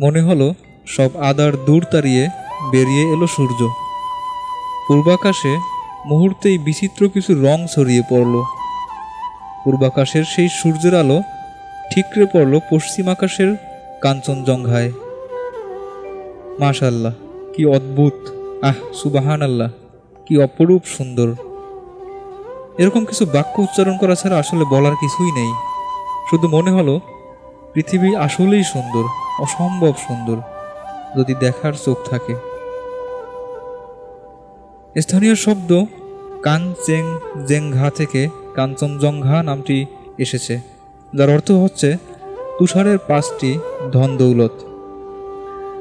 মনে হলো সব আদার দূর তাড়িয়ে বেরিয়ে এলো সূর্য। পূর্বাকাশে মুহূর্তেই বিচিত্র কিছু রং ছড়িয়ে পড়ল। পূর্বাকাশের সেই সূর্যের আলো ঠিকরে পড়ল পশ্চিম আকাশের কাঞ্চনজঙ্ঘায়। মাশাল্লাহ কি অদ্ভুত! আহ সুবাহান আল্লাহ কি অপরূপ সুন্দর। এরকম কিছু বাক্য উচ্চারণ করা ছাড়া আসলে বলার কিছুই নেই। শুধু মনে হলো, পৃথিবী আসলেই সুন্দর। অসম্ভব সুন্দর যদি দেখার চোখ থাকে। স্থানীয় শব্দ কানচেং জেংঘা থেকে কাঞ্চনজঙ্ঘা নামটি এসেছে, যার অর্থ হচ্ছে তুষারের পাঁচটি ধন দৌলত।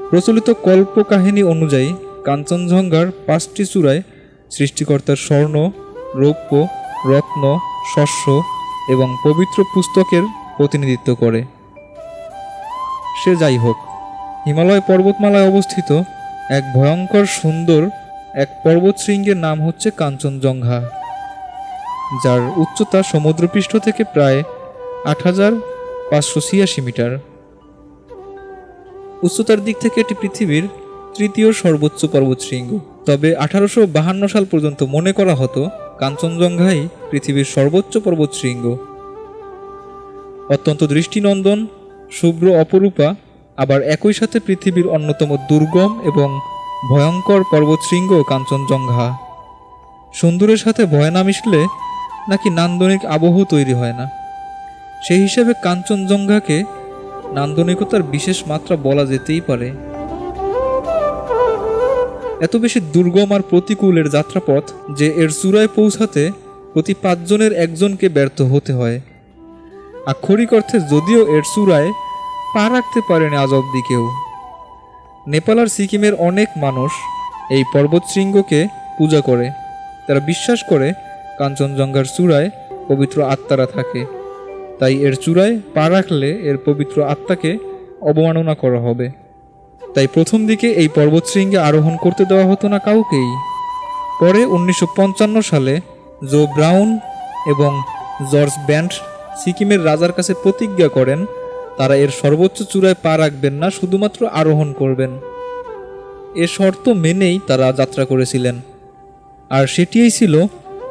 প্রচলিত কল্পকাহিনী অনুযায়ী কাঞ্চনজঙ্ঘার পাঁচটি চূড়ায় সৃষ্টিকর্তার স্বর্ণ, রৌপ্য, রত্ন, শস্য এবং পবিত্র পুস্তকের প্রতিনিধিত্ব করে। সে যাই হোক, হিমালয় পর্বতমালায় অবস্থিত এক ভয়ঙ্কর সুন্দর এক পর্বতশৃঙ্গের নাম হচ্ছে কাঞ্চনজঙ্ঘা, যার উচ্চতা সমুদ্রপৃষ্ঠ থেকে প্রায় আট হাজার পাঁচশো ছিয়াশি মিটার। উচ্চতার দিক থেকে এটি পৃথিবীর তৃতীয় সর্বোচ্চ পর্বতশৃঙ্গ। তবে আঠারোশো বাহান্ন সাল পর্যন্ত মনে করা হতো কাঞ্চনজঙ্ঘাই পৃথিবীর সর্বোচ্চ পর্বতশৃঙ্গ। অত্যন্ত দৃষ্টিনন্দন শুভ্র অপরূপা, আবার একই সাথে পৃথিবীর অন্যতম দুর্গম এবং ভয়ঙ্কর পর্বতশৃঙ্গ কাঞ্চনজঙ্ঘা। সুন্দরের সাথে ভয় না মিশলে নাকি নান্দনিক আবহ তৈরি হয় না। সেই হিসেবে কাঞ্চনজঙ্ঘাকে নান্দনিকতার বিশেষ মাত্রা বলা যেতেই পারে। এত বেশি দুর্গম আর প্রতিকূলের যাত্রাপথ যে এর চূড়ায় পৌঁছাতে প্রতি পাঁচজনের একজনকে ব্যর্থ হতে হয়। আক্ষরিক অর্থে যদিও এর চূড়ায় পা রাখতে পারেনি আজ অব্দি কেউ। নেপাল আর সিকিমের অনেক মানুষ এই পর্বতশৃঙ্গকে পূজা করে। তারা বিশ্বাস করে কাঞ্চনজঙ্ঘার চূড়ায় পবিত্র আত্মারা থাকে। তাই এর চূড়ায় পা রাখলে এর পবিত্র আত্মাকে অবমাননা করা হবে। তাই প্রথম দিকে এই পর্বতশৃঙ্গে আরোহণ করতে দেওয়া হতো না কাউকেই। পরে উনিশশো পঞ্চান্ন সালে জো ব্রাউন এবং জর্জ ব্যান্ড সিকিমের রাজার কাছে প্রতিজ্ঞা করেন, তারা এর সর্বোচ্চ চূড়ায় পা রাখবেন না, শুধুমাত্র আরোহণ করবেন। এ শর্ত মেনেই তারা যাত্রা করেছিলেন। আর সেটিই ছিল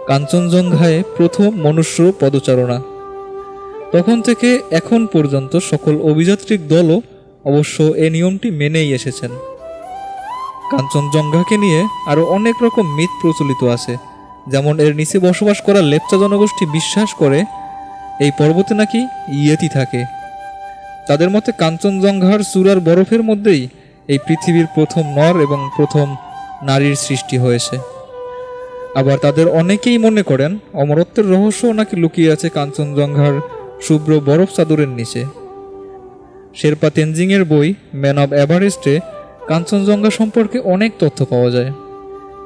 কাঞ্চনজঙ্ঘায় প্রথম মনুষ্য পদচারণা। তখন থেকে এখন পর্যন্ত সকল অভিযাত্রিক দলও অবশ্য এ নিয়মটি মেনেই এসেছেন। কাঞ্চনজঙ্ঘাকে নিয়ে আরও অনেক রকম মিথ প্রচলিত আছে, যেমন এর নিচে বসবাস করা লেপচা জনগোষ্ঠী বিশ্বাস করে এই পর্বতে নাকি ইয়েতি থাকে। তাদের মতে কাঞ্চনজঙ্ঘার চূড়ার বরফের মধ্যেই এই পৃথিবীর প্রথম নর এবং প্রথম নারীর সৃষ্টি হয়েছে। আবার তাদের অনেকেই মনে করেন অমরত্বের রহস্যও নাকি লুকিয়ে আছে কাঞ্চনজঙ্ঘার শুভ্র বরফ চাদরের নিচে। শেরপা তেনজিংয়ের বই ম্যান অব এভারেস্টে কাঞ্চনজঙ্ঘা সম্পর্কে অনেক তথ্য পাওয়া যায়।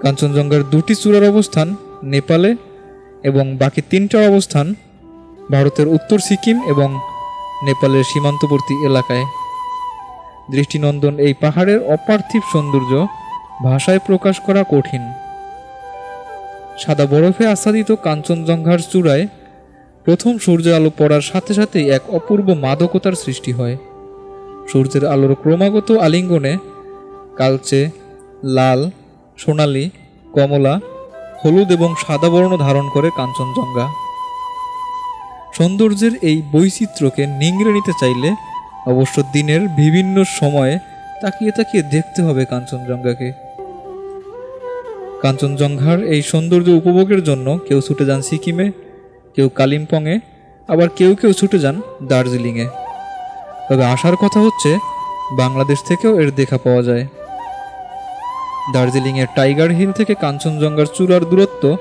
কাঞ্চনজঙ্ঘার দুটি চূড়ার অবস্থান নেপালে এবং বাকি তিনটার অবস্থান ভারতের উত্তর সিকিম এবং নেপালের সীমান্তবর্তী এলাকায়। দৃষ্টিনন্দন এই পাহাড়ের অপার্থিব সৌন্দর্য ভাষায় প্রকাশ করা কঠিন। সাদা বরফে আচ্ছাদিত কাঞ্চনজঙ্ঘার চূড়ায় প্রথম সূর্যের আলো পড়ার সাথে সাথেই এক অপূর্ব মাদকতার সৃষ্টি হয়। সূর্যের আলোর ক্রমাগত আলিঙ্গনে কালচে, লাল, সোনালি, কমলা, হলুদ এবং সাদা বর্ণ ধারণ করে কাঞ্চনজঙ্ঘা। সৌন্দর্যের এই বৈচিত্র্যকে নিংড়ে নিতে চাইলে অবশ্য দিনের বিভিন্ন সময়ে তাকিয়ে তাকিয়ে দেখতে হবে কাঞ্চনজঙ্ঘাকে। কাঞ্চনজঙ্ঘার এই সৌন্দর্য উপভোগের জন্য কেউ ছুটে যান সিকিমে, কেউ কালিম্পংয়ে, আবার কেউ কেউ ছুটে যান দার্জিলিংয়ে। তবে আসার কথা হচ্ছে, বাংলাদেশ থেকেও এর দেখা পাওয়া যায়। দার্জিলিংয়ের টাইগার হিল থেকে কাঞ্চনজঙ্ঘার চূড়ার দূরত্ব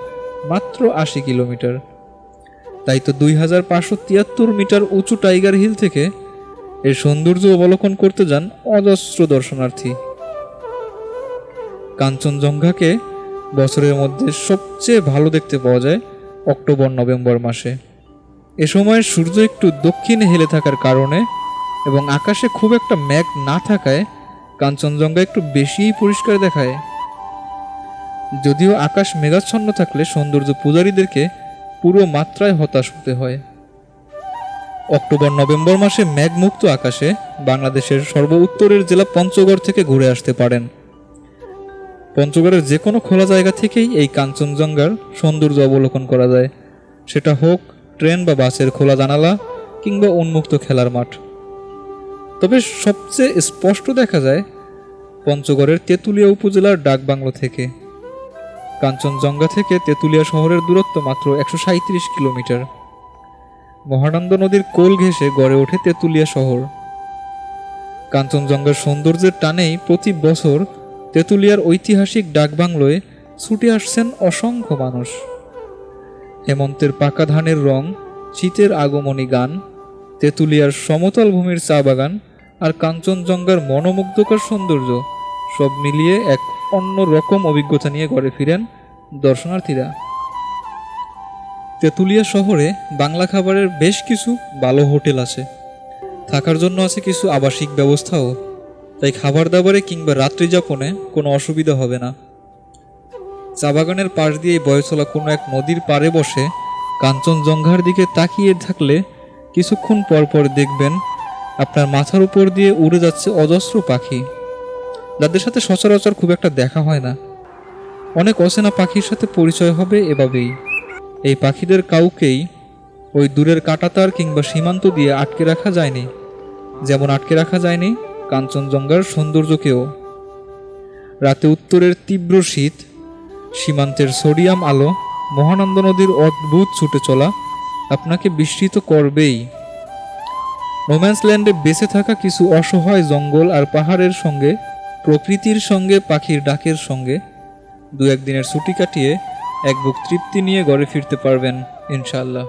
মাত্র আশি কিলোমিটার। তাই তো দুই হাজার পাঁচশো তিয়াত্তর মিটার উঁচু টাইগার হিল থেকে এর সৌন্দর্য অবলোকন করতে যান অজস্র দর্শনার্থী। কাঞ্চনজঙ্ঘাকে বছরের মধ্যে সবচেয়ে ভালো দেখতে পাওয়া যায় অক্টোবর, নভেম্বর মাসে। এ সময় সূর্য একটু দক্ষিণে হেলে থাকার কারণে এবং আকাশে খুব একটা মেঘ না থাকায় কাঞ্চনজঙ্ঘা একটু বেশিই পরিষ্কার দেখায়। যদিও আকাশ মেঘাচ্ছন্ন থাকলে সৌন্দর্য পূজারীদেরকে পুরো মাত্রায় হতাশ হতে হয়। অক্টোবর, নভেম্বর মাসে মেঘমুক্ত আকাশে বাংলাদেশের সর্ব উত্তরের জেলা পঞ্চগড় থেকে ঘুরে আসতে পারেন। পঞ্চগড়ের যে কোনো খোলা জায়গা থেকেই এই কাঞ্চনজঙ্ঘার সৌন্দর্য অবলোকন করা যায়। সেটা হোক ট্রেন বা বাসের খোলা জানালা কিংবা উন্মুক্ত খেলার মাঠ। তবে সবচেয়ে স্পষ্ট দেখা যায় পঞ্চগড়ের তেঁতুলিয়া উপজেলার ডাকবাংলো থেকে। কাঞ্চনজঙ্ঘা থেকে তেঁতুলিয়া শহরের দূরত্ব মাত্র একশো কিলোমিটার। মহানন্দ নদীর কোল ঘেঁষে গড়ে ওঠে তেঁতুলিয়া শহর। কাঞ্চনজঙ্ঘার সৌন্দর্যের টানেই প্রতি বছর তেঁতুলিয়ার ঐতিহাসিক ডাকবাংলোয় ছুটে আসছেন অসংখ্য মানুষ। হেমন্তের পাকা ধানের রং, শীতের আগমনী গান, তেঁতুলিয়ার সমতল ভূমির চা বাগান আর কাঞ্চনজঙ্ঘার মনোমুগ্ধকর সৌন্দর্য সব মিলিয়ে এক অন্য রকম অভিজ্ঞতা নিয়ে ঘরে ফিরেন দর্শনার্থীরা। তেঁতুলিয়া শহরে বাংলা খাবারের বেশ কিছু ভালো হোটেল আছে। থাকার জন্য আছে কিছু আবাসিক ব্যবস্থাও। তাই খাবার দাবারে কিংবা রাত্রি যাপনে কোনো অসুবিধা হবে না। চা বাগানের পাশ দিয়ে বয়ে চলা কোনো এক নদীর পাড়ে বসে কাঞ্চনজঙ্ঘার দিকে তাকিয়ে থাকলে কিছুক্ষণ পর পর দেখবেন, আপনার মাথার উপর দিয়ে উড়ে যাচ্ছে অজস্র পাখি। যাদের সাথে সচরাচর খুব একটা দেখা হয় না। অনেক অচেনা পাখির সাথে পরিচয় হবে এভাবেই। এই পাখিদের কাউকেই ওই দূরের কাটাতার কিংবা সীমান্ত দিয়ে আটকে রাখা যায়নি। যেমন আটকে রাখা যায়নি কাঞ্চনজঙ্ঘার সৌন্দর্যকেও। রাতে উত্তরের তীব্র শীত, সীমান্তের সোডিয়াম আলো, মহানন্দ নদীর অদ্ভুত ছুটে চলা আপনাকে বিস্মিত করবেই। রোম্যান্স ল্যান্ডে বেঁচে থাকা কিছু অসহায় জঙ্গল আর পাহাড়ের সঙ্গে প্রকৃতির সঙ্গে পাখির ডাকের সঙ্গে দু একদিনের ছুটি কাটিয়ে এক বুক তৃপ্তি নিয়ে ঘরে ফিরতে পারবেন ইনশাল্লাহ